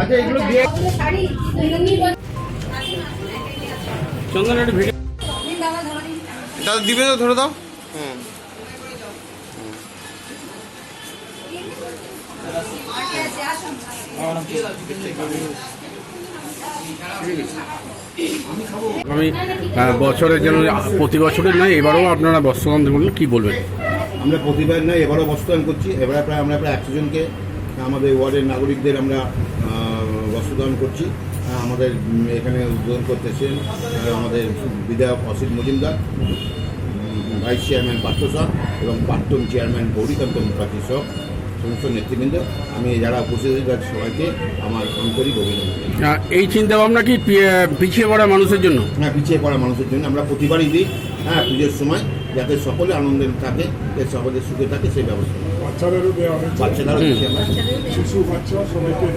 আচ্ছা এগুলো দিয়ে চন্দন একটু ভিডিও দাদা দিবে তো ধরে দাও। হুম। আমি বছরের জন্য প্রতি বছরের নয় এবারেও আপনারা বস্ত্রদান দেবেন কি বলবেন? আমরা প্রতিবার নয় এবারও বস্ত্রদান করছি। এবারে প্রায় আমরা প্রায় একশো জনকে আমাদের ওয়ার্ডের নাগরিকদের আমরা বস্ত্রদান করছি। আমাদের এখানে উদ্বোধন করতেছেন আমাদের বিধায়ক অসিত মজুমদার ভাইস চেয়ারম্যান পার্থ শাহ এবং প্রাক্তন চেয়ারম্যান গৌরীকান্ত মুখার্জি সহ সমস্ত নেতৃবৃন্দ। আমি যারা উপস্থিত হয়েছে তাদের সবাইকে আমার আন্তরিক অভিনন্দন। এই চিন্তা ভাবনা কি পিছিয়ে পড়া মানুষের জন্য? হ্যাঁ পিছিয়ে পড়া মানুষের জন্য। আমরা প্রতিবারই দিই হ্যাঁ পুজোর সময় যাতে সকলে আনন্দে থাকে সকলে সুখে থাকে সেই ব্যবস্থা। বাচ্চাদেরও বাচ্চাদেরও শিশু বাচ্চা সবাইকে